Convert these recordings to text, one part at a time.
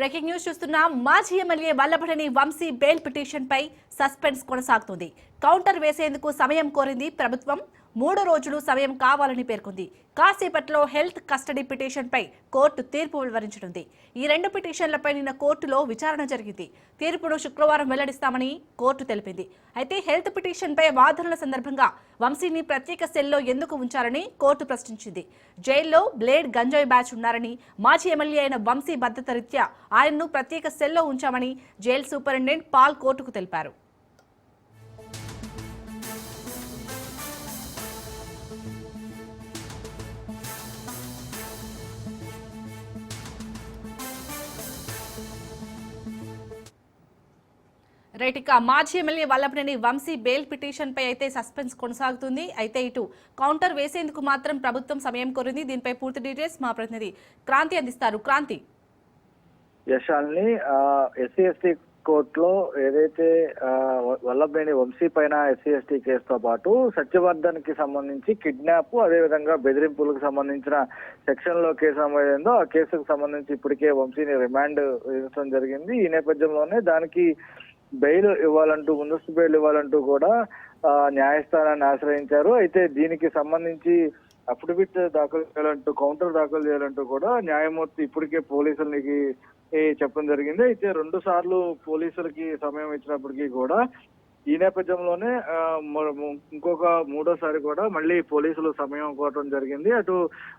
Breaking news చూస్తున్నాం మాజీ MLA Vallabhaneni Vamsi bail petition పై suspense కొనసాగుతుంది. కౌంటర్ వేసేందుకు సమయం కోరింది ప్రభుత్వం. మూడు రోజులు సమయం కావాలని పేర్కొంది. కాసేపట్లో హెల్త్ కస్టడీ పిటిషన్పై కోర్టు తీర్పు వెలువరించనుంది ఈ రెండు పిటిషన్లపై నిన్న కోర్టులో విచారణ జరిగింది. తీర్పును శుక్రవారం వెల్లడిస్తామని కోర్టు తెలిపింది. అయితే హెల్త్ పిటిషన్పై వాదనల సందర్భంగా వంశీని ప్రత్యేక సెల్లో ఎందుకు ఉంచారని కోర్టు ప్రశ్నించింది. జైల్లో బ్లేడ్ గంజాయి బ్యాచ్ ఉన్నారని మాజీ ఎమ్మెల్యే అయిన వంశీ భద్రత రీత్యా ఆయన్ను ప్రత్యేక సెల్లో ఉంచామని జైలు సూపరింటెండెంట్ పాల్ కోర్టుకు తెలిపారు. రైట్ ఇక మాజీ MLA Vallabhaneni Vamsi bail petition పై అయితే సస్పెన్స్ కొనసాగుతుంది. అయితే ఇటు కౌంటర్ వేసేందుకు మాత్రం ప్రభుత్వం సమయం కోరింది. దీనిపై పూర్తి డీటెయిల్స్ మా ప్రతినిధి క్రాంతి అందిస్తారు. క్రాంతి. యశాల్ని ఎస్సీ ఎస్టీ కోర్టులో ఏదైతే వల్లభేణి వంశీ పైన ఎస్సీ ఎస్టీ కేసుతో పాటు సత్యవర్ధన్కి సంబంధించి కిడ్నాప్ అదేవిధంగా బెదిరింపులకు సంబంధించిన సెక్షన్లో కేసు నమోదైందో ఆ కేసుకు సంబంధించి ఇప్పటికే వంశీని రిమాండ్ ఇవ్వడం జరిగింది. ఈ నేపథ్యంలోనే దానికి బెయిల్ ఇవ్వాలంటూ ముందస్తు బెయిల్ ఇవ్వాలంటూ కూడా న్యాయస్థానాన్ని ఆశ్రయించారు. అయితే దీనికి సంబంధించి అఫిడవిట్ దాఖలు చేయాలంటూ కౌంటర్ దాఖలు చేయాలంటూ కూడా న్యాయమూర్తి ఇప్పటికే పోలీసులకి చెప్పడం జరిగింది. అయితే రెండు సార్లు పోలీసులకి సమయం ఇచ్చినప్పటికీ కూడా ఈ నేపథ్యంలోనే ఇంకొక మూడోసారి కూడా మళ్ళీ పోలీసులు సమయం కోరడం జరిగింది. అటు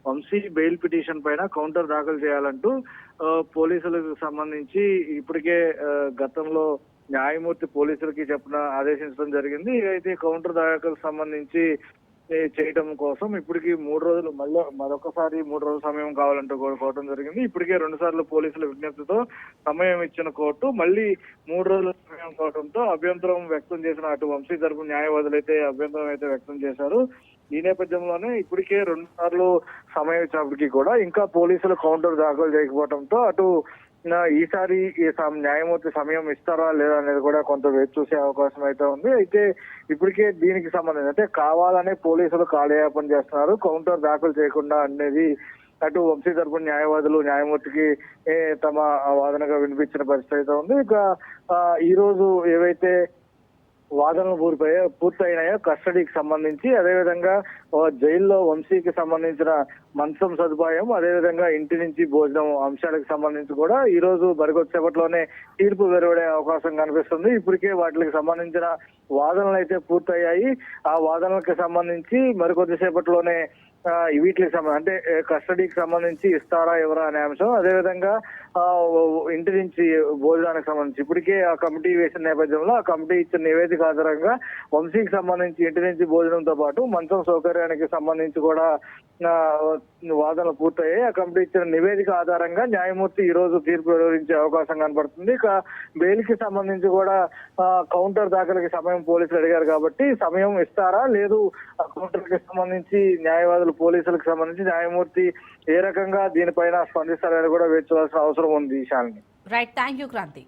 వంశీ బెయిల్ పిటిషన్ పైన కౌంటర్ దాఖలు చేయాలంటూ పోలీసులకు సంబంధించి ఇప్పటికే గతంలో న్యాయమూర్తి పోలీసులకి చెప్పిన ఆదేశించడం జరిగింది. అయితే కౌంటర్ దాఖలు సంబంధించి చేయటం కోసం ఇప్పటికి మూడు రోజులు మళ్ళీ మరొకసారి మూడు రోజుల సమయం కావాలంటూ కోరుకోవడం జరిగింది. ఇప్పటికే రెండు సార్లు పోలీసుల విజ్ఞప్తితో సమయం ఇచ్చిన కోర్టు మళ్ళీ మూడు రోజుల సమయం కావడంతో అభ్యంతరం వ్యక్తం చేసిన అటు వంశీ తరపు న్యాయవాదులు అయితే అభ్యంతరం అయితే వ్యక్తం చేశారు. ఈ నేపథ్యంలోనే ఇప్పటికే రెండు సార్లు సమయం ఇచ్చినప్పటికీ కూడా ఇంకా పోలీసులు కౌంటర్ దాఖలు చేయకపోవడంతో అటు ఈసారి న్యాయమూర్తి సమయం ఇస్తారా లేదా అనేది కూడా కొంత వేచి చూసే అవకాశం అయితే ఉంది. అయితే ఇప్పటికే దీనికి సంబంధించి అంటే కావాలనే పోలీసులు కాలయాపన చేస్తున్నారు. కౌంటర్ దాఖలు చేయకుండా అనేది అటు వంశీ తరపున న్యాయవాదులు న్యాయమూర్తికి ఏ, తమ వాదనగా వినిపించిన పరిస్థితి అయితే ఉంది. ఇక ఈ రోజు ఏవైతే వాదనలు పూర్తయ్యా పూర్తయినాయో కస్టడీకి సంబంధించి అదేవిధంగా జైల్లో వంశీకి సంబంధించిన మంచం సదుపాయం అదేవిధంగా ఇంటి నుంచి భోజనం అంశాలకు సంబంధించి కూడా ఈ రోజు మరికొద్దిసేపట్లోనే తీర్పు వెలువడే అవకాశం కనిపిస్తుంది. ఇప్పటికే వాటికి సంబంధించిన వాదనలు అయితే పూర్తయ్యాయి. ఆ వాదనలకు సంబంధించి మరికొద్దిసేపట్లోనే వీటికి సంబంధించి అంటే కస్టడీకి సంబంధించి ఇస్తారా ఎవరా అనే అంశం. అదేవిధంగా ఆ, ఇంటి నుంచి భోజనానికి సంబంధించి ఇప్పటికే ఆ కమిటీ వేసిన నేపథ్యంలో ఆ కమిటీ ఇచ్చిన నివేదిక ఆధారంగా వంశీకి సంబంధించి ఇంటి నుంచి భోజనంతో పాటు మంచం సౌకర్యానికి సంబంధించి కూడా వాదనలు పూర్తయ్యాయి. ఆ కమిటీ ఇచ్చిన నివేదిక ఆధారంగా న్యాయమూర్తి ఈ రోజు తీర్పు వెలువరించే అవకాశం కనబడుతుంది. ఇక బెయిల్కి సంబంధించి కూడా కౌంటర్ దాఖలకి సమయం పోలీసులు అడిగారు కాబట్టి సమయం ఇస్తారా? లేదు ఆ కౌంటర్కి సంబంధించి న్యాయవాదులు పోలీసులకు సంబంధించి న్యాయమూర్తి ఏ రకంగా దీనిపైన స్పందిస్తారని కూడా వేచి చూడాల్సిన అవసరం ఉంది Shalini right thank you Kranti